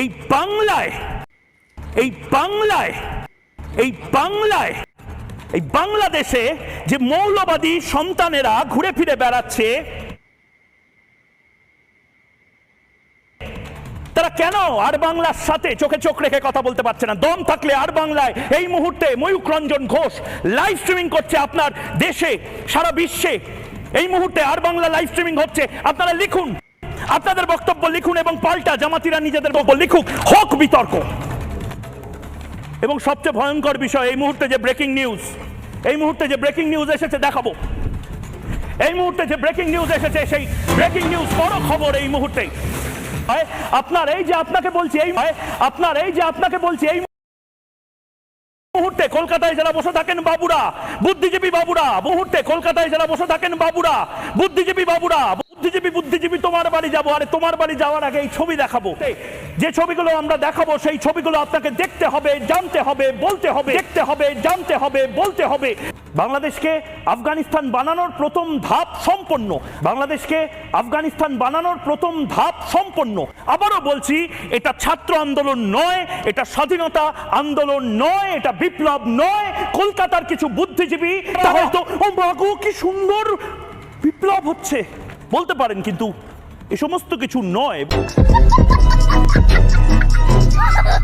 এই বাংলায় এই বাংলায় এই বাংলায়, এই বাংলাদেশে যে মৌলবাদী সন্তানেরা ঘুরে ফিরে বেড়াচ্ছে, তারা কেন আর বাংলার সাথে চোখে চোখ রেখে কথা বলতে পারছে না? দম থাকলে আর বাংলায়। এই মুহূর্তে ময়ূক রঞ্জন ঘোষ লাইভ স্ট্রিমিং করছে আপনার দেশে, সারা বিশ্বে। এই মুহূর্তে আর বাংলা লাইভ স্ট্রিমিং হচ্ছে। আপনারা লিখুন। আপনাদের বক্তব্য লিখুন এবং পাল্টা জামাতিরা নিজেদের বক্তব্য লিখুক। হোক বিতর্ক। এবং সবচেয়ে ভয়ঙ্কর বিষয়, এই মুহূর্তে যে ব্রেকিং নিউজ এই মুহূর্তে যে ব্রেকিং নিউজ এসেছে, দেখাবো। এই মুহূর্তে যে ব্রেকিং নিউজ এসেছে, সেই ব্রেকিং নিউজ বড় খবর এই মুহূর্তে। আপনার এই যে আপনাকে বলছি, এই আপনার এই যে আপনাকে বলছি, এই মুহূর্তে কলকাতায় যারা বসে থাকেন বাবুরা, বুদ্ধিজীবী বাবুরা, মুহূর্তে কলকাতায় যারা বসে থাকেন বাবুরা, বুদ্ধিজীবী বাবুরা বুদ্ধিজীবী বুদ্ধিজীবী, তোমার বাড়ি যাব। আরে, তোমার বাড়ি যাওয়ার আগে এই ছবি দেখাবো। যে ছবিগুলো আমরা দেখাবো, সেই ছবিগুলো আপনাকে দেখতে হবে, জানতে হবে, বলতে হবে, দেখতে হবে, জানতে হবে, বলতে হবে। বাংলাদেশকে আফগানিস্তান বানানোর প্রথম ধাপ সম্পন্ন। বাংলাদেশকে আফগানিস্তান বানানোর প্রথম ধাপ সম্পন্ন। আবারও বলছি, এটা ছাত্র আন্দোলন নয়, এটা স্বাধীনতা আন্দোলন নয়, এটা বিপ্লব নয়, কলকাতার কিছু বুদ্ধিজীবী ও মাগো কি সুন্দর বিপ্লব হচ্ছে। বলতে পারেন কিন্তু এ সমস্ত কিছু নয়।